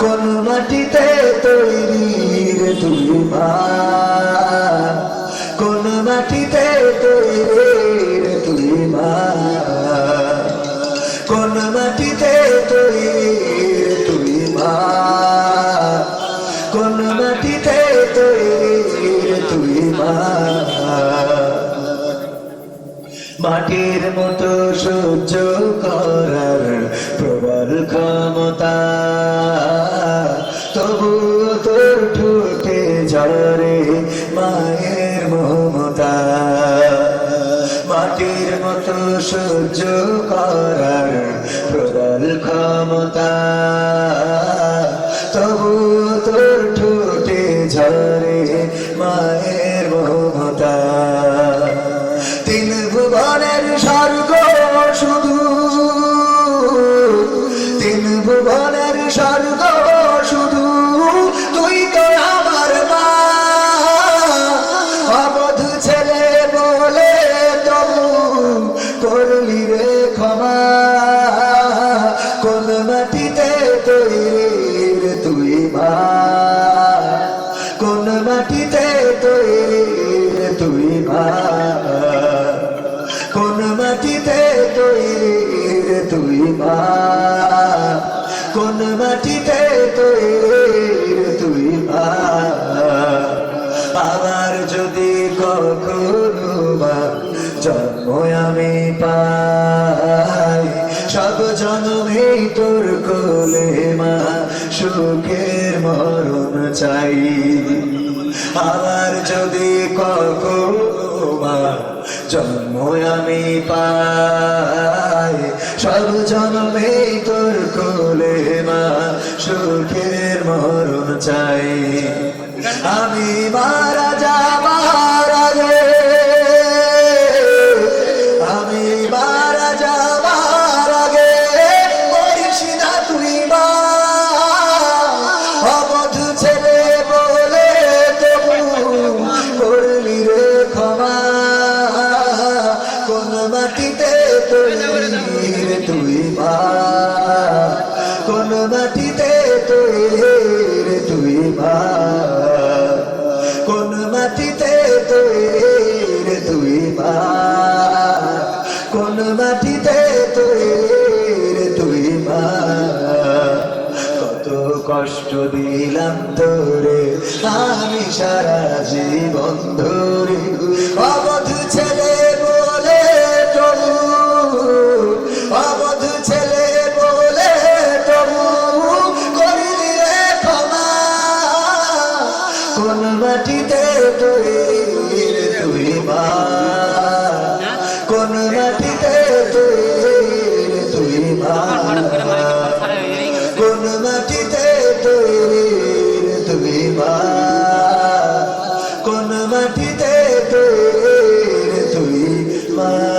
কোন মাটিতে তৈরি রে তুই মা? কোন মাটিতে তৈরি রে তুই মা? কোন মাটিতে তৈরি রে তুই মা? কোন মাটিতে তৈরি রে তুই মা? মাটির মতো সহ্য করার সহ্য করার মাটিতে তৈরি তুই মা। কোন মাটিতে তৈরি তুই মা। আবার যদি কখনো মা জন্ম আমি পাই, সব জন্মেই তোর কোলে মা, সুখের মরণ চাই। আবার যদি কখনো জন্ম আমি পাই, সব জন্মে তোর কোলে মা সুখের মরণ চাই। আমি মারা কষ্ট দিলাম তোরে, আমি সারা জীবন ধরে। অবধ ছেলে বলে তবু, অবধ ছেলে বলে তবু, করিলি রে কোন মাটিতে রে তুই মা, কোন মা কোন মাটিতে তোর তুই মা